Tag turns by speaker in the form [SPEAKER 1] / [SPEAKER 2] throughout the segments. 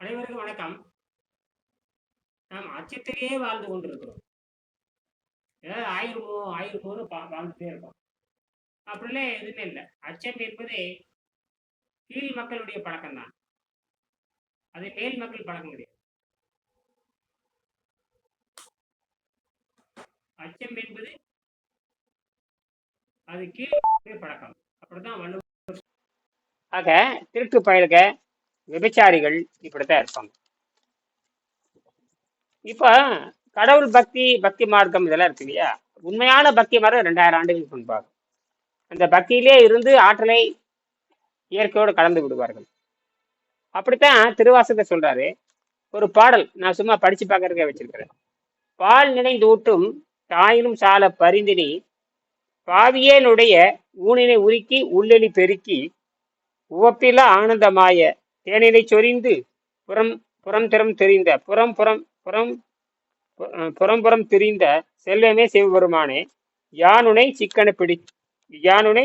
[SPEAKER 1] அனைவருக்கும் வணக்கம். நாம் அச்சத்திலேயே வாழ்ந்து கொண்டிருக்கிறோம். ஏதாவது ஆயிருமோ ஆயிருமோன்னு பா வாழ்ந்துட்டே இருக்கோம். அப்படிலாம் எதுவுமே இல்லை. அச்சம் என்பது கீழ் மக்களுடைய பழக்கம் தான் அது மேல் மக்கள் பழக்கம் கிடையாது அச்சம் என்பது அது கீழ் பழக்கம். அப்படிதான் வள்ளுவர் ஆக திருட்டு பயலுக விபச்சாரிகள் இப்படித்தான் இருப்பாங்க. இப்போ கடவுள் பக்தி பக்தி மார்க்கம் இதெல்லாம் இருக்கு இல்லையா? உண்மையான பக்தி மார்க்கம் ரெண்டாயிரம் ஆண்டுகளுக்கு முன்பாக அந்த பக்தியிலே இருந்து ஆற்றலை இயற்கையோடு கலந்து விடுவார்கள். அப்படித்தான் திருவாசகத்தை சொல்றாரு. ஒரு பாடல் நான் சும்மா படிச்சு பார்க்கறதுக்கே வச்சிருக்கிறேன். பால் நினைந்து ஊட்டும் தாயினும் சால பரிந்தினி பாவியேனுடைய ஊனினை உருக்கி உள்ளெளி பெருக்கி உவப்பில ஆனந்தமாய தேனினை சொரிந்து புறம் புறம் திறம் தெரிந்த புறம் புறம் புறம் புறம் புறம் திரிந்த செல்வமே சிவபெருமானே. யானுனை சிக்கன பிடி யானுனை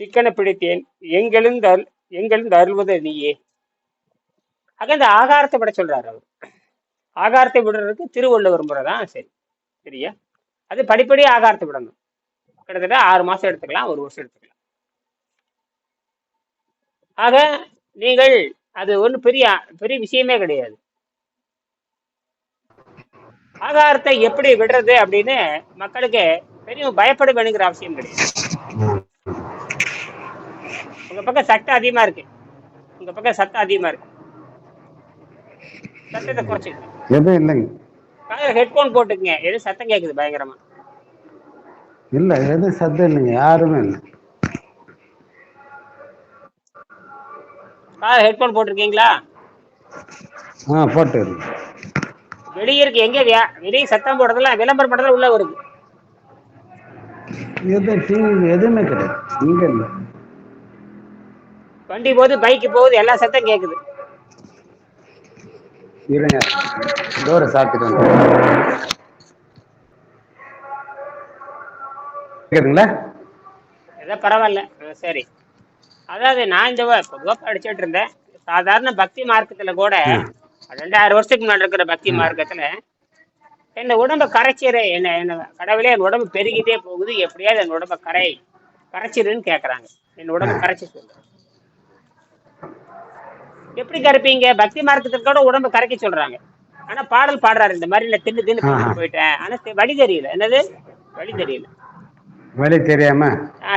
[SPEAKER 1] சிக்கன பிடித்தேன் எங்கெழுந்தல் எங்கெழுந்து அருள்வது நீயே. ஆக இந்த ஆகாரத்தை விட சொல்றாரு அவர். ஆகாரத்தை விடுறதுக்கு திருவள்ளுவர் முறை தான் சரி சரியா? அது படிப்படி ஆகாரத்தை விடணும். கிட்டத்தட்ட ஆறு மாசம் எடுத்துக்கலாம் ஒரு வருஷம் எடுத்துக்கலாம். ஆக நீங்கள் அது ஒன்றும் பெரிய பெரிய விஷயமே கிடையாது. ஆகாரத்தை எப்படி விடுறது அப்படின்னு மக்களுக்கு பெரிய பயப்பட வேணுங்கிற அவசியம் கிடையாது. உங்க பக்கம் சட்டம் அதிகமா இருக்கு. உங்க பக்கம் சத்தம் அதிகமா இருக்கு. சத்தத்தை குறைச்சிக்கங்க.
[SPEAKER 2] எதுவும் இல்லைங்க
[SPEAKER 1] காதுல ஹெட்போன் போட்டுக்கங்க. எது சத்தம் கேக்குது பயங்கரமா.
[SPEAKER 2] இல்லை எதுவும் சத்தம் இல்லைங்க. யாருமே இல்லை.
[SPEAKER 1] காதுல ஹெட்போன் போட்டிருக்கீங்களா?
[SPEAKER 2] ஆ போட்டு
[SPEAKER 1] வெளியே இருக்கு எங்க வெளியே சத்தம் போடுறதுல விளம்பரம் பண்றதுல உள்ள வருது.
[SPEAKER 2] எதுவும் டிவி எதுவுமே கிடையாது. இங்கே இல்லை.
[SPEAKER 1] வண்டி போகுது பைக்கு போகுது எல்லா சத்தம் கேக்குது.
[SPEAKER 2] இருங்க. டோரை சாப்பிட்டு கேக்குதுங்களா?
[SPEAKER 1] ஏதோ பரவாயில்ல. சரி. அதாவது நான் இந்த பொதுவாக படிச்சுட்டு இருந்தேன். சாதாரண பக்தி மார்க்கத்துல கூட ரெண்டாயிரம் வருஷத்துக்கு முன்னாடி இருக்கிற பக்தி மார்க்கத்துல என்ன உடம்ப கரைச்சிரு என்ன என்ன கடவுளே என் உடம்பு பெருகிட்டே போகுது. எப்படியாவது என் உடம்ப கரை கரைச்சிருன்னு கேக்குறாங்க. என் உடம்பு கரைச்சி சொல்லு எப்படி கரைப்பீங்க? பக்தி மார்க்கத்துல கூட உடம்பு கரைக்க சொல்றாங்க. ஆனா பாடல் பாடுறாரு. இந்த மாதிரி நான் தின்னு தின்னு போயிட்டேன். ஆனா வழி தெரியல. என்னது? வழி தெரியல.
[SPEAKER 2] வழி தெரியாம?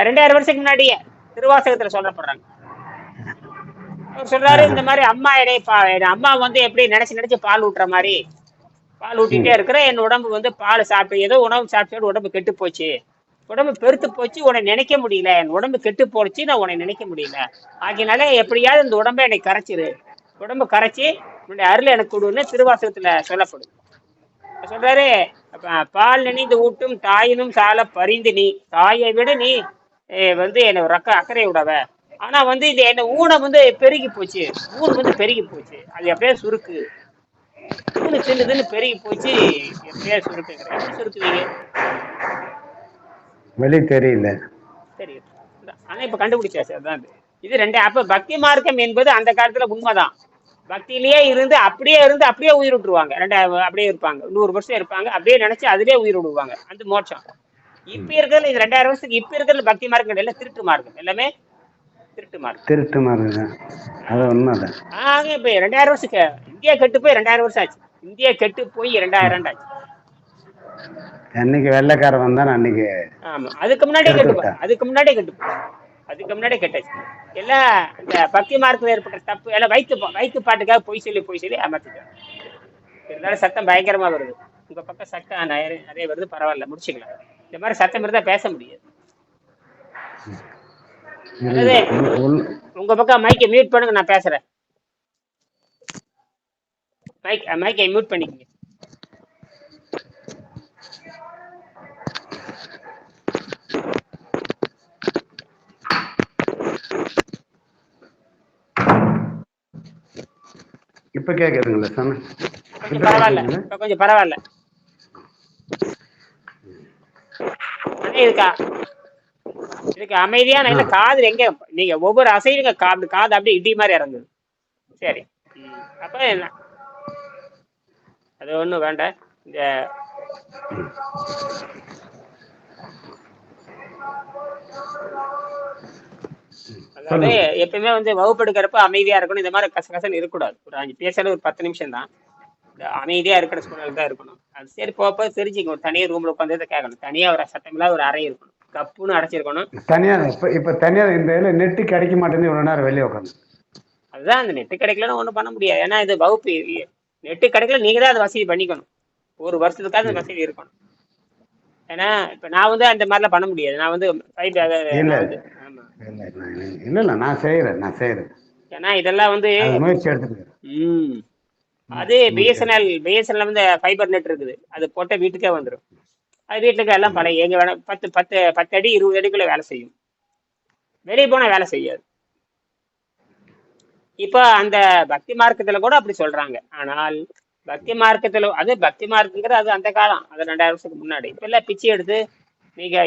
[SPEAKER 1] ரெண்டாயிரம் வருஷத்துக்கு முன்னாடியே. திருவாசகத்துல சொல்லப்படுறாங்க. அவர் சொல்றாரு இந்த மாதிரி அம்மா என்னை பா அம்மா வந்து எப்படி நினைச்சு நினைச்சு பால் ஊட்டுற மாதிரி பால் ஊட்டிட்டே இருக்கிற என் உடம்பு வந்து பால் சாப்பிட்டு ஏதோ உணவு சாப்பிட்டு உடம்பு கெட்டு போச்சு. உடம்பு பெருத்து போச்சு உன்னை நினைக்க முடியல. என் உடம்பு கெட்டு போச்சு நான் உன்னை நினைக்க முடியல. ஆகினால எப்படியாவது இந்த உடம்பை என்னை கரைச்சிரு. உடம்பு கரைச்சி உன்னுடைய அருள் எனக்கு கொடுன்னு திருவாசகத்துல சொல்லப்படுது இப்ப சொல்றாரு பால் நினைந்து ஊட்டும் தாயினும் சால பரிந்து நீ தாயை விட நீ வந்து என்ன ரக்க அக்கறை விடவ ஆனா வந்து இது என்ன ஊனம் வந்து பெருகி போச்சு. ஊன் வந்து பெருகி போச்சு. அது எப்படியே சுருக்கு. ஊனு தின்னு தின்னு பெருகி போச்சு. எப்படியே எப்படி சுருக்குவீங்க?
[SPEAKER 2] வழி தெரியல.
[SPEAKER 1] சரி ஆனா இப்ப கண்டுபிடிச்சாச்சு அதான் இது. ரெண்டு அப்ப பக்தி மார்க்கம் என்பது அந்த காலத்துல உண்மைதான். பக்தியிலேயே இருந்து அப்படியே இருந்து அப்படியே உயிர் விட்டுருவாங்க. ரெண்டு அப்படியே இருப்பாங்க. நூறு வருஷம் இருப்பாங்க. அப்படியே நினைச்சு அதிலே உயிர் விடுவாங்க. அந்த மோட்சம். இப்ப இருக்கிறதுல இது ரெண்டாயிரம் வருஷத்துக்கு இப்ப இருக்கிறதுல பக்தி மார்க்கம் கிடையாது திருட்டு மார்க்கம். எல்லாமே திருட்டு மார்க்கம்.
[SPEAKER 2] திருட்டு மாதிரி அது உண்மைதான்.
[SPEAKER 1] ஆக இப்ப ரெண்டாயிரம் வருஷத்துக்கு இந்தியா கெட்டு போய் ரெண்டாயிரம் வருஷம் ஆச்சு. இந்தியா கெட்டு போய் ரெண்டாயிரம் ஆச்சு.
[SPEAKER 2] என்னைக்கு வெள்ளைக்காரன் வந்தான் அன்னைக்கு
[SPEAKER 1] ஆமா. அதுக்கு முன்னாடியே கெட்டு அதுக்கு முன்னாடியே கெட்டு. அதுக்கு முன்னாடியே கெட்டாச்சு. எல்லாம் இந்த பக்தி மார்க்கத்தில் ஏற்பட்ட தப்பு எல்லாம் வைத்து வைத்து பாட்டுக்காக பொய் சொல்லி பொய் சொல்லி ஏமாத்திட்டாங்க இருந்தாலும் சத்தம் பயங்கரமா வருது. உங்க பக்கம் சத்தம் நிறைய நிறைய வருது பரவாயில்ல முடிச்சுக்கலாம். இந்த மாதிரி சத்தம் இருந்தா பேச முடியாது. உங்க பக்கம் மைக்கை மியூட் பண்ணுங்க நான் பேசுறேன். மைக் மைக்கை மியூட் பண்ணிக்கங்க.
[SPEAKER 2] இப்ப கேக்குதுங்களா சாமி?
[SPEAKER 1] கொஞ்சம் பரவாயில்ல இப்ப கொஞ்சம் பரவாயில்ல. ஆனா இதுக்கா அமைதியான இல்ல காது எங்க நீங்க ஒவ்வொரு அசைவுங்க காது காது அப்படியே இடி மாதிரி இறங்குது. சரி. அப்ப என்ன? அது ஒண்ணும் வேண்டாம் இந்த அதாவது எப்பயுமே வந்து வகுப்பு எடுக்கிறப்ப அமைதியா இருக்கணும். இந்த மாதிரி கசகசன்னு இருக்கக்கூடாது. ஒரு அஞ்சு பேசுறது ஒரு பத்து நிமிஷம் தான் அமைதியா இருக்கிற சூழல் தான் இருக்கணும். அது சரி போப்போ தெரிஞ்சுக்கணும் ஒரு தனியாக ரூம்ல உட்காந்து கேட்கணும். தனியா ஒரு சத்தமில்லாத ஒரு அறை இருக்கணும். கப்புன்னு அடைச்சிருக்கணும்.
[SPEAKER 2] தனியார் இப்போ இப்போ தனியார் இந்த இதில் நெட்டு கிடைக்க மாட்டேங்குது இவ்வளோ நேரம் வெளியே உட்காந்து
[SPEAKER 1] அதுதான் அந்த நெட்டு கிடைக்கலன்னு ஒன்றும் பண்ண முடியாது. ஏன்னா இது வகுப்பு. நெட்டு கிடைக்கல நீங்க தான் அதை வசதி பண்ணிக்கணும். ஒரு வருஷத்துக்காக அந்த வசதி இருக்கணும். ஏன்னா இப்ப நான் வந்து அந்த மாதிரிலாம் பண்ண முடியாது. நான் வந்து
[SPEAKER 2] இல்ல. இல்லை நான் செய்கிறேன் நான் செய்கிறேன்
[SPEAKER 1] ஏன்னா இதெல்லாம் வந்து
[SPEAKER 2] முயற்சி எடுத்துக்கிறேன்
[SPEAKER 1] அது பிஎஸ்என்எல் பிஎஸ்என்எல் வந்து ஃபைபர் நெட் இருக்குது. அது போட்ட வீட்டுக்கே வந்துடும் அது வீட்டுக்கு எல்லாம் பழைய எங்க வேணா பத்து பத்து பத்து அடி இருபது அடிக்குள்ள வேலை செய்யும். வெளியே போனா வேலை செய்யாது. இப்போ அந்த பக்தி மார்க்கத்துல கூட அப்படி சொல்றாங்க. ஆனால் பக்தி மார்க்கத்துல அது பக்தி மார்க்குங்கிறது அது அந்த காலம். அது ரெண்டாயிரம் வருஷத்துக்கு முன்னாடி. இப்ப எல்லாம் பிச்சை எடுத்து நீங்க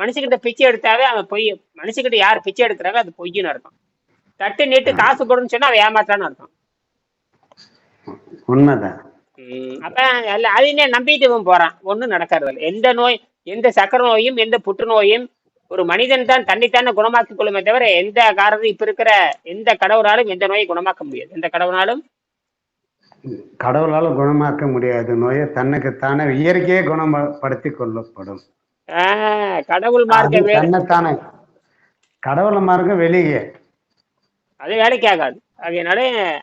[SPEAKER 1] மனுஷங்கிட்ட பிச்சை எடுத்தாவே அவன் பொய் மனுஷங்கிட்ட யார் பிச்சை எடுக்கிறாங்க அது பொய்ன்னு அர்த்தம். தட்டு நீட்டு காசு போடுன்னு சொன்னா அவன் ஏமாத்தான்னு அர்த்தம்.
[SPEAKER 2] உண்மைதான்.
[SPEAKER 1] அப்ப அதையே நம்பிட்டு போறான். ஒண்ணும் நடக்கிறது எந்த நோய் எந்த சக்கர நோயும் எந்த புற்றுநோயும் ஒரு மனிதன் தான் தன்னைத்தானே குணமாக்கிக் கொள்ளுமே தவிர எந்த காரணம் இப்ப இருக்கிற எந்த கடவுளாலும் எந்த நோயை குணமாக்க முடியாது. எந்த கடவுளாலும்?
[SPEAKER 2] கடவுளால் குணமாக்க முடியாத. நோயை தன்னுக்குத்தானே இயற்கையே குணப்படுத்தி கொள்ளப்படும்.
[SPEAKER 1] கடவுள்
[SPEAKER 2] அது
[SPEAKER 1] மார்க்க வேறு
[SPEAKER 2] தன்னைத்தானே. கடவுளை மார்க்கம் வெளியே.
[SPEAKER 1] அது வேலைக்கு ஆகாது. அதனால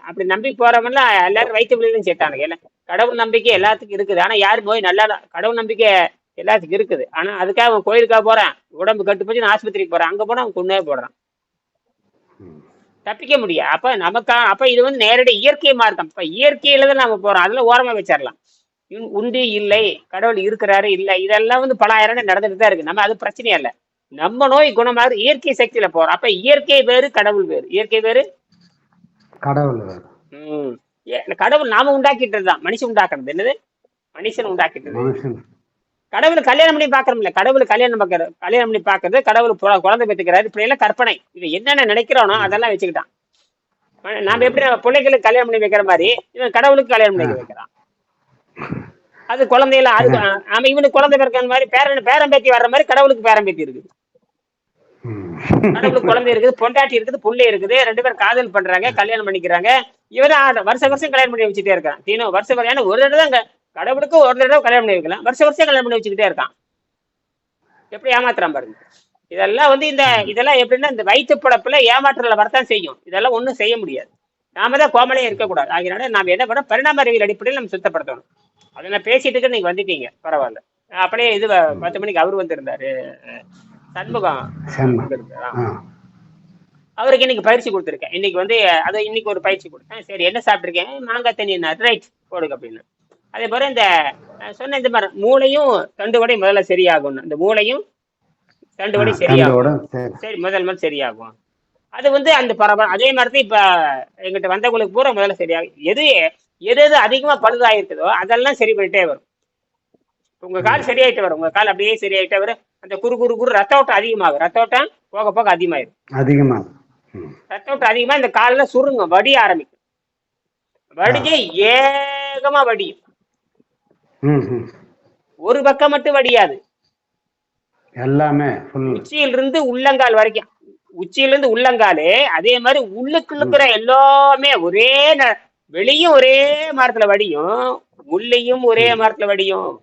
[SPEAKER 1] அப்படி நம்பி போறவங்கலாம் எல்லாரும் வயிற்று வெளியிலும் சேர்த்தானுங்க ஏன்னா கடவுள் நம்பிக்கை எல்லாத்துக்கும் இருக்குது. ஆனா யார் நோய் நல்லா கடவுள் நம்பிக்கை எல்லாத்துக்கும் இருக்குது. ஆனா அதுக்காக அவன் கோயிலுக்காக போறான். உடம்பு கட்டு போச்சு நான் ஆஸ்பத்திரிக்கு போறான். அங்க போனா அவன் கொண்டே போடுறான். தப்பிக்க முடியாது. அப்ப நமக்கா அப்ப இது வந்து நேரடி இயற்கை மார்க்கம். இப்ப இயற்கையில தான் நாம போறோம். அதுல ஓரமா வச்சிடலாம் உண்டு இல்லை கடவுள் இருக்கிறாரு இல்லை இதெல்லாம் வந்து பல ஆயிரம் நடந்துட்டு தான் இருக்கு. நம்ம அது பிரச்சனையே இல்லை. நம்ம நோய் குணமாகுது இயற்கை சக்தியில போறோம். அப்ப இயற்கை வேறு கடவுள் வேறு. இயற்கை வேறு
[SPEAKER 2] கடவுள். வேறு.
[SPEAKER 1] ம். ஏ- இந்த கடவுள் நாம உண்டாக்கிட்டது தான் மனுஷன் உண்டாக்குறது என்னது? மனுஷன் உண்டாக்கிட்டது. கடவுள் கல்யாணம் பண்ணி பாக்குறோம்ல கடவுள் கல்யாணம் பார்க்கற கல்யாணம் பண்ணி பாக்குறது கடவுள் குழந்தை பெற்றுக்கிறாரு. இப்படி எல்லாம் கற்பனை. இவன் என்னென்ன நினைக்கிறானோ அதெல்லாம் வச்சுக்கிட்டான். நாம எப்படி நம்ம பிள்ளைகளுக்கு கல்யாணம் பண்ணி வைக்கிற மாதிரி இவன் கடவுளுக்கு கல்யாணம் பண்ணி வைக்கிறான். அது குழந்தையில அது ஆமா இவனுக்கு குழந்தை பிறக்கிற மாதிரி பேரன் பேரன் பேத்தி வர்ற மாதிரி கடவுளுக்கு பேரன் பேத்தி இருக்குது.
[SPEAKER 2] ம்.
[SPEAKER 1] குழந்தை இருக்குது பொண்டாட்டி இருக்குது புள்ளை இருக்குது ரெண்டு பேரும் காதல் பண்றாங்க கல்யாணம் பண்ணிக்கிறாங்க. இவன் வருஷ வருஷம் கல்யாணம் பண்ணி வச்சுட்டே இருக்கான். தீனோ வருஷ வருஷம் ஒரு தடவை தான் கடவுளுக்கு ஒரு தடவை கல்யாணம் பண்ணி வைக்கலாம். வருஷ வருஷம் கல்யாணம் பண்ணி வச்சுக்கிட்டே இருக்கான். எப்படி ஏமாத்துறான் பாருங்க. இதெல்லாம் வந்து இந்த இதெல்லாம் எப்படின்னா இந்த வயிற்று படப்புல ஏமாற்றல வரத்தான் செய்யும். இதெல்லாம் ஒண்ணும் செய்ய முடியாது. நாம தான் கோமலையே இருக்கக்கூடாது. ஆகினால நாம என்ன பண்ண பரிணாம அறிவியல் அடிப்படையில் நம்ம சுத்தப்படுத்தணும். அதை நான் பேசிட்டு இருக்க நீங்க வந்துட்டீங்க. பரவாயில்ல. அப்படியே இது பத்து மணிக்கு அவர் வந்திருந்தாரு. சண்முகம். அவருக்கு இன்னைக்கு பயிற்சி கொடுத்துருக்கேன். இன்னைக்கு வந்து அதை இன்னைக்கு ஒரு பயிற்சி கொடுத்தேன். சரி என்ன சாப்பிட்டுருக்கேன்? மாங்காய் தண்ணி என்ன ரைட் போடுங்க அப்படின்னு. அதே போல இந்த சொன்ன இந்த மாதிரி மூளையும் தண்டு வடை முதல்ல சரியாகும் இந்த மூளையும் தண்டு வடை சரியாகும்
[SPEAKER 2] சரி.
[SPEAKER 1] முதல் முதல் சரியாகும். அது வந்து அந்த பரபர அதே மாதிரி தான் இப்ப எங்கிட்ட வந்தவங்களுக்கு பூரா முதல்ல சரியாகும். எது எது எது அதிகமா பழுதாயிருக்குதோ அதெல்லாம் சரி பண்ணிட்டே வரும். உங்க கால் சரியாயிட்டு வரும். உங்க கால் அப்படியே சரியாயிட்டே வரும். அந்த குறு குறு குறு ரத்த ஓட்டம் அதிகமாகும். ரத்த ஓட்டம் போக போக அதிகமாயிரும்.
[SPEAKER 2] அதிகமாக ம்.
[SPEAKER 1] ரத்த ஓட்டம் அதிகமா இந்த கால்ல சுருங்க வடிய ஆரம்பிக்கும். வடிஞ்சு ஏகமா வடியும். ஒரு பக்கம் மட்டும் வடியாது.
[SPEAKER 2] எல்லாமே ஃபுல்
[SPEAKER 1] உச்சியிலிருந்து உள்ளங்கால் வரைக்கும். உச்சியிலிருந்து உள்ளங்காலே அதே மாதிரி உள்ளுக்கு இருக்கிற எல்லாமே ஒரே வெளியும் ஒரே மரத்துல வடியும் உள்ளேயும் ஒரே மரத்துல வடியும்.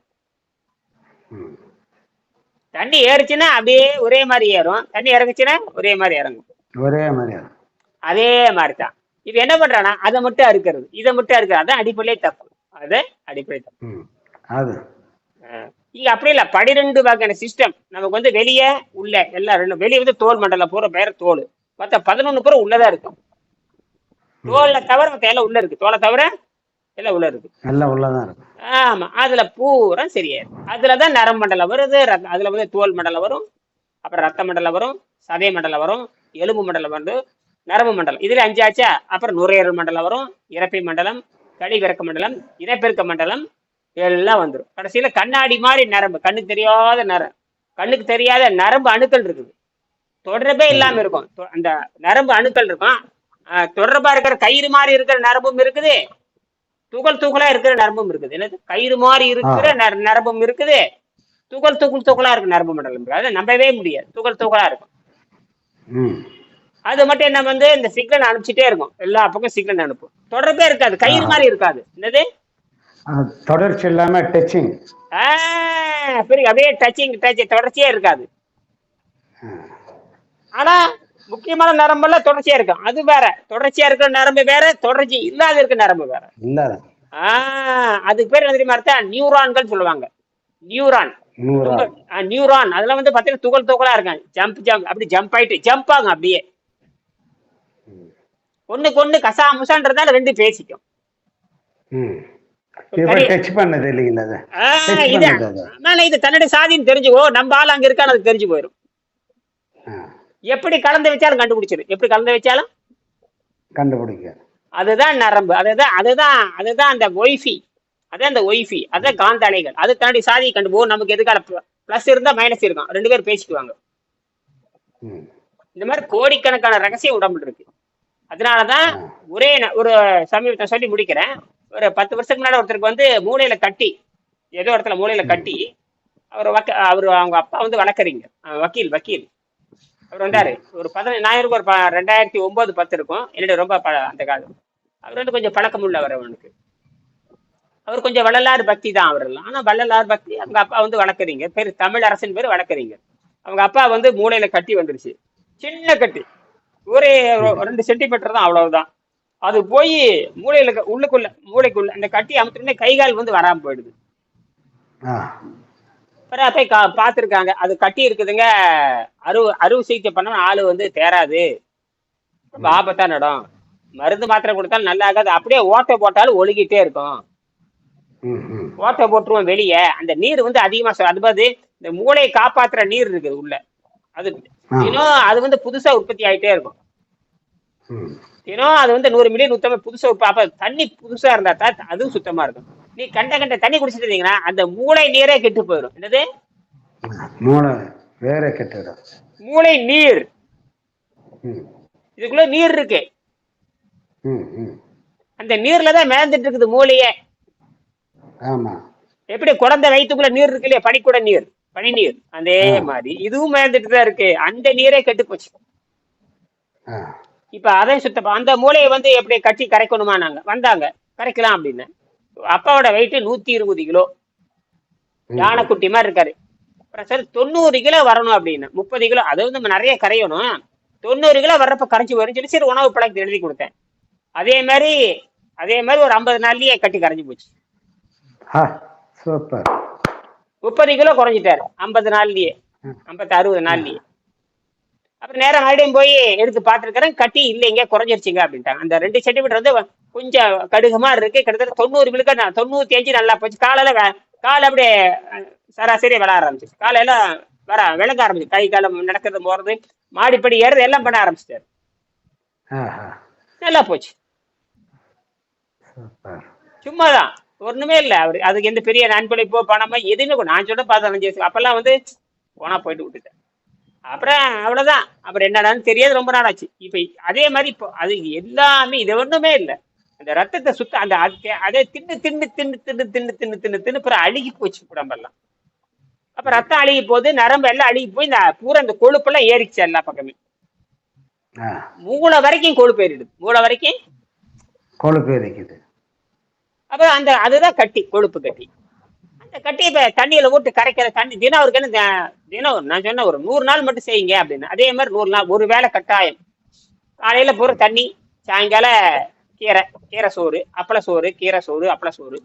[SPEAKER 1] தண்ணி ஏறுச்சுன்னா அப்படியே ஒரே மாதிரி ஏறும். தண்ணி இறங்குச்சுன்னா ஒரே மாதிரி இறங்கும்.
[SPEAKER 2] ஒரே மாதிரி
[SPEAKER 1] அதே மாதிரி தான் இது என்ன பண்றானா அதை மட்டும் அறுக்கிறது. இதை மட்டும் அறுக்கிறது. அதான் அடிப்படையே தப்பு. அது அடிப்படை தப்பு.
[SPEAKER 2] அது.
[SPEAKER 1] இங்க அப்படி இல்ல. பனிரெண்டு வகையான சிஸ்டம் நமக்கு வந்து வெளியே உள்ள எல்லாம் ரெண்டு வெளியே வந்து தோல் மண்டலம் பூரா பேர தோல். மத்த பதினொன்னு பூரா உள்ளதா இருக்கும். தோல்ல தவிர மத்த எல்லாம் உள்ள இருக்கு. தோலை தவிர எல்லாம் உள்ள இருக்கு.
[SPEAKER 2] எல்லாம் உள்ளதான் இருக்கு
[SPEAKER 1] ஆமா அதுல பூரா சரியாயிரும். அதுலதான் நரம் மண்டலம் வருது அதுல வந்து தோல் மண்டலம் வரும் அப்புறம் ரத்த மண்டலம் வரும் சதை மண்டலம் வரும் எலும்பு மண்டலம் வந்து நரம்பு மண்டலம். இதுல அஞ்சு ஆச்சா? அப்புறம் நுரையீரல் மண்டலம் வரும் இறப்பை மண்டலம் கழிவிறக்க மண்டலம் இனப்பெருக்க மண்டலம் எல்லாம் வந்துடும் கடைசியில கண்ணாடி மாதிரி நரம்பு கண்ணுக்கு தெரியாத நரம் கண்ணுக்கு தெரியாத நரம்பு அணுக்கள் இருக்குது. தொடர்பே இல்லாம இருக்கும். அந்த நரம்பு அணுக்கள் இருக்கும். தொடர்பா இருக்கிற கயிறு மாதிரி இருக்கிற நரம்பும் இருக்குது. துகள் துகளா இருக்கிற நரம்பும் இருக்குது. என்னது? கயிறு மாதிரி இருக்கிற நர- நரம்பும் இருக்குது. துகள் துகள் துகளா இருக்கு நரம்பு மண்டலம். அதை நம்பவே முடியாது. துகள் துகளா இருக்கும். அது மட்டும் என்ன வந்து இந்த சிக்னல் அனுப்பிச்சிட்டே இருக்கும். எல்லா பக்கம் சிக்னல் அனுப்பும். தொடர்பே இருக்காது. கயிறு மாதிரி இருக்காது. என்னது?
[SPEAKER 2] தொடர்ச்சி இல்லாம டச்சிங்
[SPEAKER 1] அப்படியே டச்சிங் டச் தொடர்ச்சியே இருக்காது. ஆனா முக்கியமான நரம்பெல்லாம் தொடர்ச்சியா இருக்கும். அது வேற. தொடர்ச்சியா இருக்கிற நரம்பு வேற தொடர்ச்சி இல்லாத இருக்கிற நரம்பு வேற.
[SPEAKER 2] இல்லாத.
[SPEAKER 1] ஆ அதுக்கு பேர் என்ன தெரியுமா அர்த்தம்? நியூரான்கள் சொல்லுவாங்க. நியூரான். நியூரான். அதெல்லாம் வந்து பாத்தீங்கன்னா துகள் துகளா இருக்கும் ஜம்ப் ஜம்ப் அப்படி ஜம்ப் ஆயிட்டு ஜம்ப் ஆகும் அப்படியே. ஒண்ணுக்கு ஒண்ணு கசா முசான்றதால ரெண்டு பேசிக்கும். இது தன்னுடைய சாதின்னு தெரிஞ்சுக்கோ. நம்ம ஆள் அங்க இருக்கான்னு அது தெரிஞ்சு போயிடும் எப்படி கலந்து வச்சாலும் கண்டுபிடிச்சிடும். எப்படி கலந்து வச்சாலும்?
[SPEAKER 2] கண்டுபிடிக்க.
[SPEAKER 1] அதுதான் நரம்பு. அதுதான் அதுதான் அதுதான் அந்த ஒய்ஃபி. அதான் அந்த ஒய்ஃபி. அதான் காந்த அலைகள் அது தன்னுடைய சாதியை கண்டுபோகும் நமக்கு எதுக்கால பிளஸ் இருந்தா மைனஸ் இருக்கும். ரெண்டு பேரும் பேசிக்குவாங்க. இந்த மாதிரி கோடிக்கணக்கான ரகசியம் உடம்புல இருக்கு. அதனாலதான் ஒரே ஒரு சமீபத்தை சொல்லி முடிக்கிறேன். ஒரு பத்து வருஷத்துக்கு முன்னாடி ஒருத்தருக்கு வந்து மூளையில கட்டி ஏதோ இடத்துல மூளையில கட்டி அவர் வக்க அவர் அவங்க அப்பா வந்து வழக்கறிஞர். வக்கீல் வக்கீல். அவர் வந்தாரு. ஒரு பதினஞ்சு ஞாயிற்கு ஒரு ரெண்டாயிரத்தி ஒன்பது பத்து இருக்கும். என்னுடைய ரொம்ப ப- அந்த காலம். அவர் வந்து கொஞ்சம் பழக்கம் உள்ளவர் அவனுக்கு. அவர் கொஞ்சம் வள்ளலார் பக்தி தான் அவரெல்லாம் ஆனா வள்ளலார் பக்தி அவங்க அப்பா வந்து வளர்க்குறீங்க பேர் தமிழ் அரசன் பேர் வளர்க்குறீங்க அவங்க அப்பா வந்து மூளையில கட்டி வந்துருச்சு. சின்ன கட்டி. ஒரே ஒரு- ரெண்டு சென்டிமீட்டர் தான் அவ்வளவுதான். அது போய் மூளையில உள்ளுக்குள்ள மூளைக்குள்ள அந்த கட்டி அமுத்துனே கை கால் வந்து வராம போயிடுது. அப்புறம் போய் கா பார்த்துருக்காங்க. அது கட்டி இருக்குதுங்க. அறுவை அறுவை சிகிச்சை பண்ண ஆளு வந்து தேராது. ரொம்ப ஆபத்தான இடம். மருந்து மாத்திரை கொடுத்தாலும் நல்லா ஆகாது அப்படியே ஓட்டை போட்டாலும் ஒழுகிட்டே இருக்கும். ஓட்டை போட்டுருவோம் வெளியே. அந்த நீர் வந்து அதிகமா அது இந்த மூளையை காப்பாத்துற நீர் இருக்குது உள்ள. அது. இன்னும் அது வந்து புதுசா உற்பத்தி ஆயிட்டே இருக்கும்.
[SPEAKER 2] ம்.
[SPEAKER 1] இன்னும் அது வந்து நூறு மில்லியன் சுத்தமா புதுசா அப்ப தண்ணி புதுசா இருந்தா தான் அதுவும் சுத்தமா இருக்கும். நீ கண்ட கண்ட தண்ணி குடிச்சிட்டு இருந்தீங்கன்னா அந்த மூளை நீரே கெட்டு போயிடும். என்னது?
[SPEAKER 2] மூளை வேற கெட்டிடும்.
[SPEAKER 1] மூளை நீர். இதுக்குள்ள நீர் இருக்கு. அந்த நீர்ல தான் மேந்துட்டு இருக்குது மூளையே.
[SPEAKER 2] ஆமாம்
[SPEAKER 1] எப்படி குழந்தை வயித்துக்குள்ள நீர் இருக்கு இல்லையா? பனிக்கூட நீர் பனி நீர். அதே மாதிரி இதுவும் மேந்துட்டு தான் இருக்கு. அந்த நீரே கெட்டு போச்சு. இப்ப அதை சுத்த அந்த மூளையை வந்து எப்படி கட்டி கரைக்கணுமா நாங்க? வந்தாங்க. கரைக்கலாம் அப்படின்னு. அப்பாவோட வெயிட் நூத்தி இருபது கிலோ. யானைக்குட்டி மாதிரி இருக்காரு. அப்புறம் சரி தொண்ணூறு கிலோ வரணும் அப்படின்னு. முப்பது கிலோ அது வந்து நம்ம நிறைய கரையணும். தொண்ணூறு கிலோ வர்றப்ப கரைச்சி வரும் சொல்லி சரி உணவு பழக்கத்தை எழுதி கொடுத்தேன். அதே மாதிரி அதே மாதிரி ஒரு ஐம்பது நாள்லயே கட்டி கரைஞ்சு போச்சு.
[SPEAKER 2] சூப்பர்.
[SPEAKER 1] முப்பது கிலோ குறைஞ்சிட்டாரு ஐம்பது நாள்லயே. ஐம்பத்தி அறுபது நாள்லயே. அப்புறம் நேரம் மறுபடியும் போய் எடுத்து பார்த்துருக்கிறேன் கட்டி இல்லைங்க குறைஞ்சிருச்சுங்க அப்படின்ட்டாங்க. அந்த ரெண்டு சென்டிமீட்டர் வந்து கொஞ்சம் கடுகமா இருக்கு. கிட்டத்தட்ட தொண்ணூறு மில்லுக்கு நான் தொண்ணூத்தி அஞ்சு நல்லா போச்சு. காலையில காலை அப்படியே சராசரி விள ஆரம்பிச்சிச்சு. காலையில வர விளங்க ஆரம்பிச்சு. கை காலம் நடக்கிறது போறது மாடிப்படி ஏறது எல்லாம் பண்ண ஆரம்பிச்சிட்டாரு. நல்லா போச்சு. சும்மாதான். ஒண்ணுமே இல்ல. அவரு அதுக்கு எந்த பெரிய நண்பளிப்போ பணமோ எதுவுமே நான் சொன்ன பதினஞ்சு வயசு அப்பெல்லாம் வந்து போனா போயிட்டு விட்டுட்டேன். அப்புறம் அவ்வளவுதான். அப்புறம் என்னடான்னு தெரியாது. ரொம்ப நாள் ஆச்சு. இப்ப அதே மாதிரி இப்போ அது எல்லாமே இது ஒண்ணுமே இல்ல. அந்த ரத்தத்தை சுத்த அந்த அது- தின்னு தின்னு தின்னு தின்னு தின்னு தின்னு தின்னு தின்னு அப்புறம் அழுகி போச்சு உடம்பெல்லாம். அப்ப ரத்தம் அழுகி போகுது நரம்பு எல்லாம் அழுகி போய் இந்த பூரா இந்த கொழுப்பெல்லாம் ஏறிச்சு எல்லா பக்கமே. மூளை வரைக்கும் கொழுப்பு ஏறிடுது. மூளை வரைக்கும்?
[SPEAKER 2] கொழுப்பு இருக்குது
[SPEAKER 1] அப்ப அந்த அதுதான் கட்டி கொழுப்பு கட்டி. அந்த கட்டி இப்ப தண்ணியில போட்டு கரைக்கிற தண்ணி தினம் அவருக்கு என்ன தினம் நான் சொன்ன ஒரு நூறு நாள் மட்டும் செய்யுங்க அப்படின்னு. அதே மாதிரி நூறு நாள் ஒரு வேளை கட்டாயம். காலையில பூரா தண்ணி சாயங்கால கீரை கீரை சோறு அப்பள சோறு கீரை சோறு அப்பள சோறு.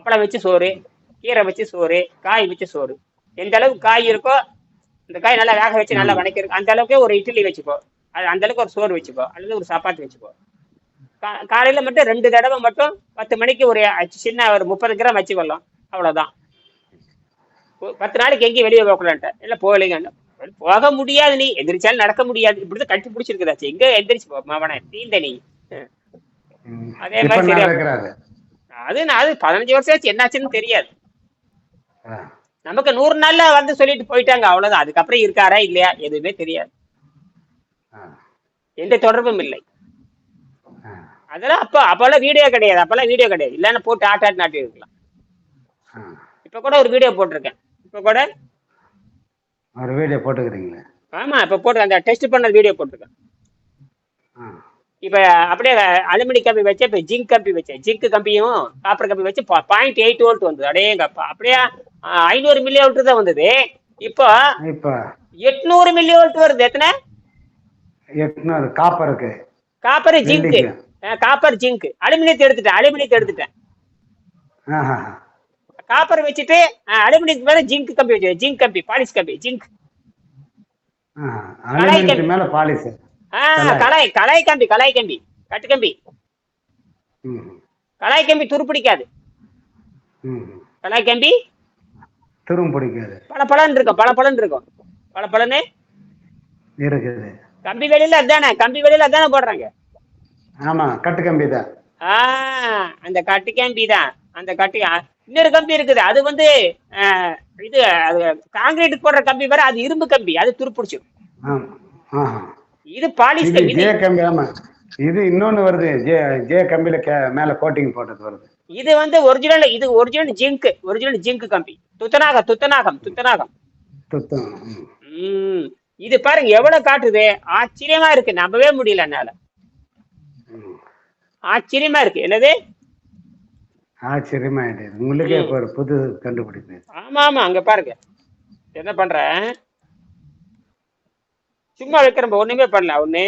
[SPEAKER 1] அப்பளம் வச்சு சோறு கீரை வச்சு சோறு காய் வச்சு சோறு. எந்த அளவுக்கு காய் இருக்கோ இந்த காய் நல்லா வேக வச்சு நல்லா வதக்கிருக்கு அந்த அளவுக்கு ஒரு இட்லி வச்சுக்கோ. அது அந்த அளவுக்கு ஒரு சோறு வச்சுக்கோ. அல்லது ஒரு சப்பாத்தி வச்சுக்கோ. கா- காலையில மட்டும் ரெண்டு தடவை மட்டும் பத்து மணிக்கு ஒரு சின்ன ஒரு முப்பது கிராம் வச்சுக்கொள்ளலாம். அவ்வளவுதான். பத்து நாளைக்கு எங்கேயும் வெளியே போகலான்ட்ட இல்ல போகலைங்க. போக முடியாது நீ. எந்திரிச்சாலும் நடக்க முடியாது. இப்படிதான் கட்டி பிடிச்சிருக்குதாச்சு. எங்க எந்திரிச்சு போ மாவன? தீந்த நீ. அதே மாதிரி அது நான் அது பதினஞ்சு வருஷம் ஆச்சு. என்னாச்சுன்னு தெரியாது. நமக்கு நூறு நாள்ல வந்து சொல்லிட்டு போயிட்டாங்க. அவ்வளவுதான். அதுக்கப்புறம் இருக்காரா இல்லையா? எதுவுமே தெரியாது. எந்த தொடர்பும் இல்லை. அதெல்லாம் அப்போ அப்போல்லாம் வீடியோ கிடையாது. அப்போல்லாம் வீடியோ கிடையாது. இல்லைன்னா போட்டு ஆட்ட ஆட்டு நாட்டி இருக்கலாம். இப்போ கூட ஒரு வீடியோ போட்டிருக்கேன். இப்போ கூட?
[SPEAKER 2] ஒரு வீடியோ போட்டுக்கிறீங்களே?
[SPEAKER 1] ஆமா இப்போ போட்டு அந்த டெஸ்ட் பண்ண வீடியோ போட்டிருக்கேன். இப்போ அப்படியே அலுமினி கம்பி வச்சு இப்போ ஜிங்க் கம்பி வச்சேன் ஜிங்க் கம்பியும் காப்பர் கம்பி வச்சு பாயிண்ட் எயிட் வோல்ட் வந்தது. அடேங்கப்பா. அப்படியே ஐநூறு மில்லி வோல்ட் தான் வந்தது. இப்போ
[SPEAKER 2] இப்போ
[SPEAKER 1] எட்நூறு மில்லி வோல்ட் வருது. எத்தனை?
[SPEAKER 2] எட்நூறு காப்பருக்கு
[SPEAKER 1] காப்பர் ஜிங்க். Copper zinc. அலுமினியத்தை எடுத்துட்டேன். அலுமினியத்தை எடுத்துட்டேன். காப்பர் வச்சுட்டு அலுமினியத்துக்கு மேல ஜிங்க் கம்பி வச்சு ஜிங்க் கம்பி பாலிஷ் கம்பி ஜிங்க்.
[SPEAKER 2] மேலே பாலிசு
[SPEAKER 1] ஆ கலாய். கலாய் கம்பி கலாய் கம்பி. கட்டு கம்பி. கலாய் கம்பி துருப்பிடிக்காது கலாய் கம்பி?
[SPEAKER 2] துரும் பிடிக்காது.
[SPEAKER 1] பல பலன் இருக்கும் பல பலன் இருக்கும். பல பலன்னு
[SPEAKER 2] இருக்குது.
[SPEAKER 1] கம்பி வெளியில அதானே கம்பி வெளியில அதானே போடுறாங்க.
[SPEAKER 2] ஆமாம் கட்டு கம்பி தான்.
[SPEAKER 1] அந்த கட்டு கம்பி தான். அந்த கட்டு இன்னொரு கம்பி இருக்குது. அது வந்து இது அது காங்கிரீட் போடுற கம்பி வேற அது இரும்பு கம்பி. அது துருப்பிடிச்சிடும் இது
[SPEAKER 2] இது ஜே கம்பி ஆமாம் இது இன்னொன்று வருது ஜே ஜே கம்பியில் கே மேலே கோட்டிங் போட்டது வருது.
[SPEAKER 1] இது வந்து ஒரிஜினல் இது ஒரிஜினல் ஜிங்க் ஒரிஜினல் ஜிங்க் கம்பி. துத்தநாகம் துத்தநாகம் துத்தநாகம்.
[SPEAKER 2] சுத்தம் ம்.
[SPEAKER 1] ம். இது பாருங்க எவ்வளவு காட்டுது? ஆச்சரியமா இருக்கு நம்பவே முடியல என்னால. ஆச்சரியமா இருக்கு. என்னது?
[SPEAKER 2] ஆச்சரியமாயிடுது உங்களுக்கே ஒரு புது கண்டுபிடிப்பு.
[SPEAKER 1] ஆமா ஆமா அங்க பாருங்க. என்ன பண்றேன் சும்மா வைக்கிறப்ப ஒண்ணுமே பண்ணல ஒண்ணு.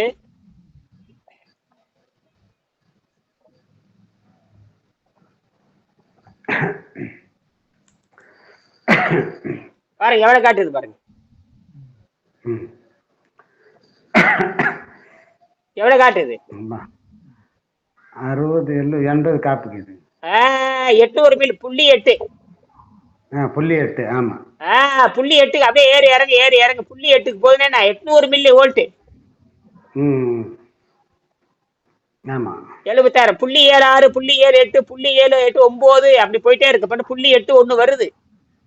[SPEAKER 1] பாருங்க எவ்வளவு காட்டுது பாருங்க. எவ்வளவு காட்டுது.
[SPEAKER 2] அறுபது எண்பது காப்பிக்குது
[SPEAKER 1] ஆஹ் எட்நூறு மில் புள்ளி எட்டு.
[SPEAKER 2] புள்ளி எட்டு ஆமாம்
[SPEAKER 1] ஆஹ் புள்ளி எட்டுக்கு அப்படியே ஏறி இறங்கு ஏறி இறங்கு. புள்ளி எட்டுக்கு போதுனே நான் எட்நூறு மில்லி வோல்ட்
[SPEAKER 2] ம். ஆமாம்
[SPEAKER 1] எழுபத்தாறு. புள்ளி ஏழு ஆறு புள்ளி ஏழு எட்டு புள்ளி ஏழு எட்டு ஒன்பது அப்படி போயிட்டே இருக்கு. பண்ண புள்ளி எட்டு ஒண்ணு வருது.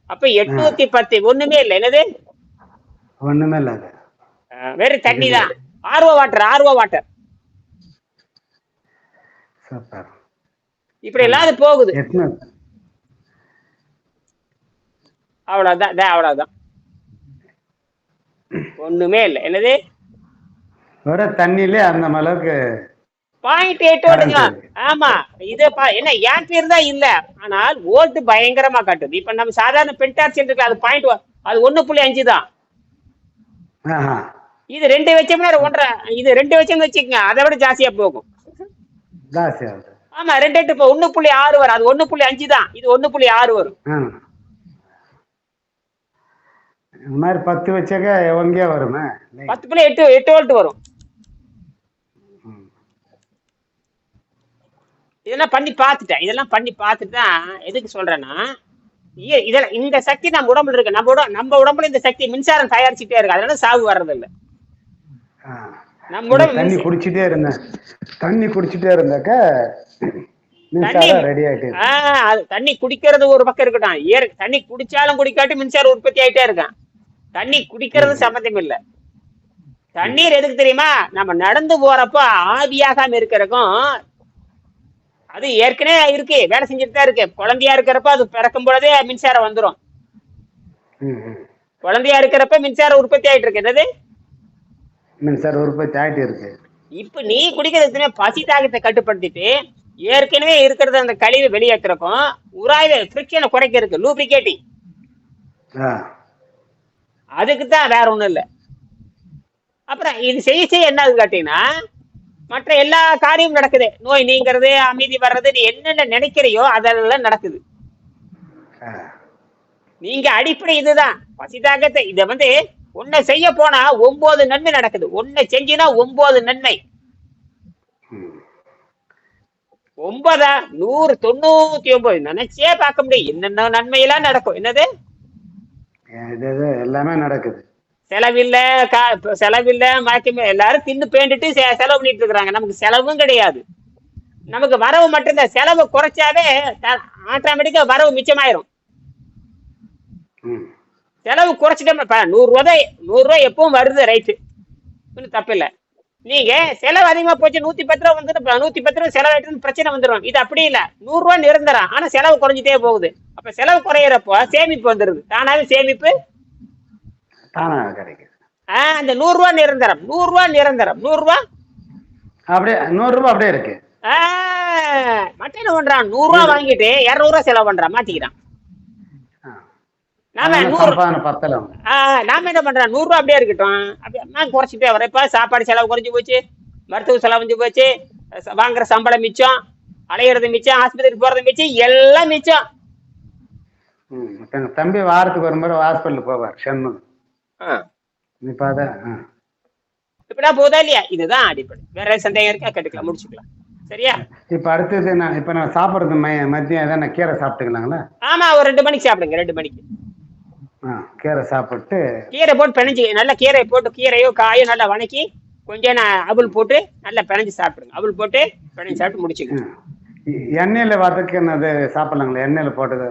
[SPEAKER 1] அப்ப எட்நூத்தி பத்து. ஒண்ணுமே இல்லை. என்னது?
[SPEAKER 2] ஒன்றுமே இல்லை
[SPEAKER 1] வெறும் தண்ணி தான். ஆர்வ வாட்டர் ஆர்வ வாட்டர்.
[SPEAKER 2] சூப்பர்.
[SPEAKER 1] இப்படி இல்லாத போகுது. அவ்வளவுதான் அவ்வளவுதான். ஒண்ணுமே இல்லை. என்னது?
[SPEAKER 2] வர தண்ணியிலே அந்த அளவுக்கு
[SPEAKER 1] பாயிண்ட் எயிட் ஆமா. இது என்ன என் பேர் தான் இல்ல? ஆனால் வோல்ட் பயங்கரமா காட்டுது. இப்ப நம்ம சாதாரண பென்டார் சென்டருக்கு அது பாயிண்ட் அது ஒண்ணு புள்ளி அஞ்சு தான். இது ரெண்டு வச்சோம்னா ஒன்றரை இது ரெண்டு வச்சோம்னு வச்சுக்கோங்க அதை விட ஜாஸ்தியா போகும். ஆமா ரெண்டு எட்டு இப்போ ஒண்ணு புள்ளி ஆறு வரும். அது ஒண்ணு புள்ளி அஞ்சு தான். இது ஒண்ணு புள்ளி ஆறு வரும்.
[SPEAKER 2] இந்த மாதிரி பத்து வச்சாக்க எவங்கேயா வருமே?
[SPEAKER 1] பத்து புள்ளி எட்டு எட்டு வோல்ட் வரும். இதெல்லாம் பண்ணி பார்த்துட்டேன். இதெல்லாம் பண்ணி பார்த்துட்டு தான் எதுக்கு சொல்றேன்னா இதெல்லாம் இந்த சக்தி நம்ம உடம்புல இருக்கு. நம்ம உடம்பு நம்ம உடம்புல இந்த சக்தி மின்சாரம் தயாரிச்சுட்டே இருக்கு. அதனால சாவு வர்றது இல்ல. நம்ம உடம்பு
[SPEAKER 2] தண்ணி குடிச்சிட்டே இருந்தேன் தண்ணி குடிச்சிட்டே இருந்தாக்க
[SPEAKER 1] தண்ணி குடிக்கிறது ஒரு பக்கம் இருக்கட்டும். தண்ணி குடிச்சாலும் குடிக்காட்டி மின்சாரம் உற்பத்தி ஆயிட்டே இருக்கான். தண்ணி குடிக்கிறது சம்மந்தம் இல்ல தண்ணீர் எதுக்கு தெரியுமா? நம்ம நடந்து போறப்ப ஆவியாகாம இருக்கிறக்கும் அது ஏற்கனவே இருக்கு. வேலை செஞ்சுட்டு தான் இருக்கு. குழந்தையா இருக்கிறப்ப அது பிறக்கும் பொழுதே மின்சாரம் வந்துரும்.
[SPEAKER 2] ம், ம்.
[SPEAKER 1] குழந்தையா இருக்கிறப்ப மின்சாரம் உற்பத்தி ஆயிட்டு இருக்கு. என்னது?
[SPEAKER 2] மின்சாரம் உற்பத்தி ஆயிட்டு இருக்கு.
[SPEAKER 1] இப்ப நீ குடிக்கிறதுமே பசி தாகத்தை கட்டுப்படுத்திட்டு ஏற்கனவே இருக்கிறது அந்த கழிவை வெளியேற்றுறக்கும் உராய்வு ஃப்ரிக்ஷனை குறைக்கிறதுக்கு லூப்ரிகேட்டிங் அதுக்கு தான் வேற ஒண்ணும் இல்ல. அப்புறம் இது செய்ய செய்ய என்ன கேட்டீங்கன்னா மற்ற எல்லா காரியமும் நடக்குது. நோய் நீங்கிறது அமைதி வர்றது நீ என்னென்ன நினைக்கிறையோ அதெல்லாம் நடக்குது. நீங்க அடிப்படை இதுதான். பசி இத வந்து ஒன்ன செய்ய போனா ஒன்பது நன்மை நடக்குது. ஒன்ன செஞ்சினா ஒன்பது நன்மை. ஒன்பதா? நூறு தொண்ணூத்தி ஒன்பது. நினைச்சே பார்க்க முடியும். என்னென்ன நன்மையெல்லாம் நடக்கும். என்னது?
[SPEAKER 2] இது எல்லாமே நடக்குது.
[SPEAKER 1] செலவில்ல செலவில்ல மயக்கமே எல்லாரும் தின்னு பேண்டுட்டு செலவு பண்ணிட்டு இருக்கிறாங்க. நமக்கு செலவும் கிடையாது. நமக்கு வரவு மட்டும்தான் செலவு குறைச்சாவே ஆட்டோமேட்டிக்கா வரவு மிச்சமாயிரும். செலவு குறைச்சிட்டோம் இப்ப நூறு ரூபாய் நூறு ரூபாய் எப்பவும் வருது ரைட்டு ஒன்றும் தப்பு இல்லை நீங்க செலவு அதிகமா போச்சு நூத்தி பத்து ரூபா வந்துட்டு நூத்தி பத்து ரூபா செலவாயிட்டு பிரச்சனை வந்துடும் இது அப்படி இல்ல. நூறு ரூபா நிரந்தரம். ஆனா செலவு குறைஞ்சிட்டே போகுது. அப்ப செலவு குறையிறப்போ சேமிப்பு வந்துருது. தானாவே சேமிப்பு? ஆஹ் அந்த நூறு ரூபா நிரந்தரம். நூறு ரூபா நிரந்தரம். நூறு ரூபா?
[SPEAKER 2] அப்படியே நூறுரூபா அப்படியே இருக்கு.
[SPEAKER 1] மட்டன் பண்றான் நூறு ரூபா வாங்கிட்டு இருநூறு ரூபா செலவு பண்றான். மாத்திக்கிறான். நாம என்ன பண்றோம்? நூறு ரூபா அப்படியே இருக்கட்டும். அப்படியே குறைச்சிட்டே வரேன் இப்ப சாப்பாடு செலவு குறைஞ்சு போச்சு. மருத்துவ செலவு குறைஞ்சு போச்சு. வாங்குற சம்பளம் மிச்சம். அலையிறது மிச்சம். ஆஸ்பத்திரிக்கு போறது மிச்சம். எல்லாம் மிச்சம்.
[SPEAKER 2] தம்பி வாரத்துக்கு ஒரு முறை ஹாஸ்பிட்டல் போவார் சண்முகம் நீ பார்த்தா ஆ.
[SPEAKER 1] இப்படிதான் போதா இல்லையா? இதுதான் அடிப்படை. வேற ஏதாவது சந்தேகம் இருக்கா? கேட்டுக்கலாம். முடிச்சுக்கலாம். சரியா?
[SPEAKER 2] இப்ப அடுத்தது நான் இப்ப நான் சாப்பிட்றது மதியம் எதாவது நான் கீரை சாப்பிட்டுக்கலாங்களா?
[SPEAKER 1] ஆமா ஒரு ரெண்டு மணிக்கு சாப்பிடுங்க. ரெண்டு மணிக்கு.
[SPEAKER 2] கீரை சாப்பிட்டு
[SPEAKER 1] கீரை போட்டு பிணைஞ்சு நல்ல கீரை போட்டு கீரையோ காயோ நல்லா வணக்கி கொஞ்சம் நான் அவுள் போட்டு நல்லா பிணைஞ்சு சாப்பிடுங்க. அவுள் போட்டு பிணைஞ்சு சாப்பிட்டு முடிச்சுக்கங்க
[SPEAKER 2] எண்ணெயில வதக்கு என்னது சாப்பிடலாங்களா? எண்ணெயில போட்டது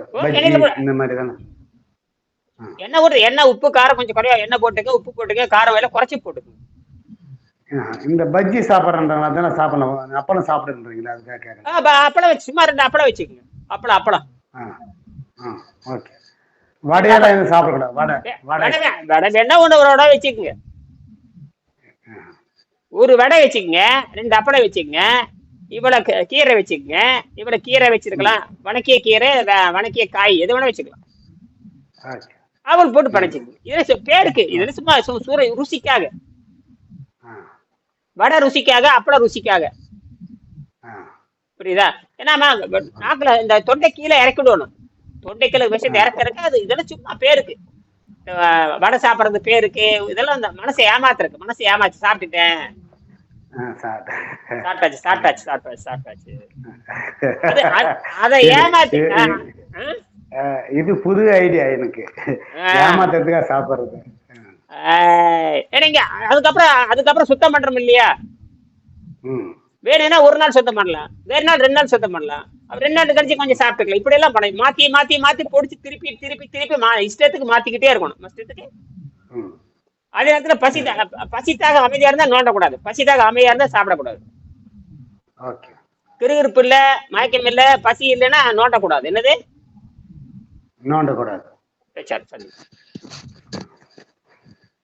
[SPEAKER 2] இந்த மாதிரி தானே?
[SPEAKER 1] எண்ணெய் போட்டு எண்ணெய் உப்பு காரம் கொஞ்சம் குறையா எண்ணெய் போட்டுக்க உப்பு போட்டுக்க காரம் வேலை குறைச்சி போட்டுக்கங்க.
[SPEAKER 2] இந்த பஜ்ஜி சாப்பிட்றன்றவங்க அதெல்லாம் சாப்பிடலாம். அப்பளம் சாப்பிடுன்றீங்களா அதுக்காக
[SPEAKER 1] அப்பளம் வச்சு சும்மா ரெண்டு அப்பளம் வச்சுக்கோங்க. அப்பளம் அப்பளம்.
[SPEAKER 2] ஆ ஆ ஓகே. வடையெல்லாம் எதுவும் சாப்பிடக்கூடாது? வடை வடை
[SPEAKER 1] வடை வேணா ஒன்று ஒரு வடை வச்சுக்கோங்க. ஒரு வடை வச்சுக்கோங்க ரெண்டு அப்பளம் வச்சுக்கோங்க இவ்வளவு கீரை வச்சுக்கோங்க இவ்வளவு கீரை வச்சிருக்கலாம். வணக்கிய கீரை வணக்கிய காய் எது வேணா வச்சுக்கலாம். அவள் போட்டு படைச்சுக்கோங்க. இது பேருக்கு இது சும்மா சூற ருசிக்காக. வடை ருசிக்காக அப்பளம் ருசிக்காக. புரியுதா? ஏன்னா நாக்குல இந்த தொண்டை கீழே இறக்கிடணும். தொண்டைக்குள்ள விஷயத்தை இறக்குறதுக்கு அது இதெல்லாம் சும்மா பேருக்கு. வடை சாப்பிட்றது பேருக்கு. இதெல்லாம் இந்த மனசை ஏமாத்துறதுக்கு. மனசை ஏமாச்சு சாப்பிட்டுட்டேன். சாப்பிட்டாச்சு சாப்பிட்டாச்சு சாப்பிட்டாச்சு சாப்பிட்டாச்சு. அது- ஏமாத்தி
[SPEAKER 2] இது புது ஐடியா எனக்கு. ஏமாத்துறதுக்காக சாப்பிட்றது.
[SPEAKER 1] ஏன்னா அதுக்கப்புறம் அதுக்கப்புறம் சுத்தம் பண்றோம் இல்லையா? வேணும்னா ஒரு நாள் சுத்தம் பண்ணலாம். வேறு நாள் ரெண்டு நாள் சுத்தம் பண்ணலாம். ரெண்டு நாள் கழிச்சு கொஞ்சம் சாப்பிட்டுக்கலாம். இப்படி எல்லாம் பண்ண மாத்தி மாத்தி மாத்தி பொடிச்சு திருப்பி திருப்பி திருப்பி மா இஷ்டத்துக்கு மாத்திக்கிட்டே இருக்கணும். இஷ்டத்துக்கு. அதே நேரத்துல பசி தாக- பசித்தாக அமைதியா இருந்தா நோண்டக்கூடாது. பசித்தாக அமைதியா இருந்தா சாப்பிடக்கூடாது.
[SPEAKER 2] ஓகே.
[SPEAKER 1] கிருகிருப்பு இல்ல மயக்கம் இல்ல பசி இல்லைன்னா நோண்டக்கூடாது. என்னது?
[SPEAKER 2] நோண்டக்கூடாது.
[SPEAKER 1] சரி சரி.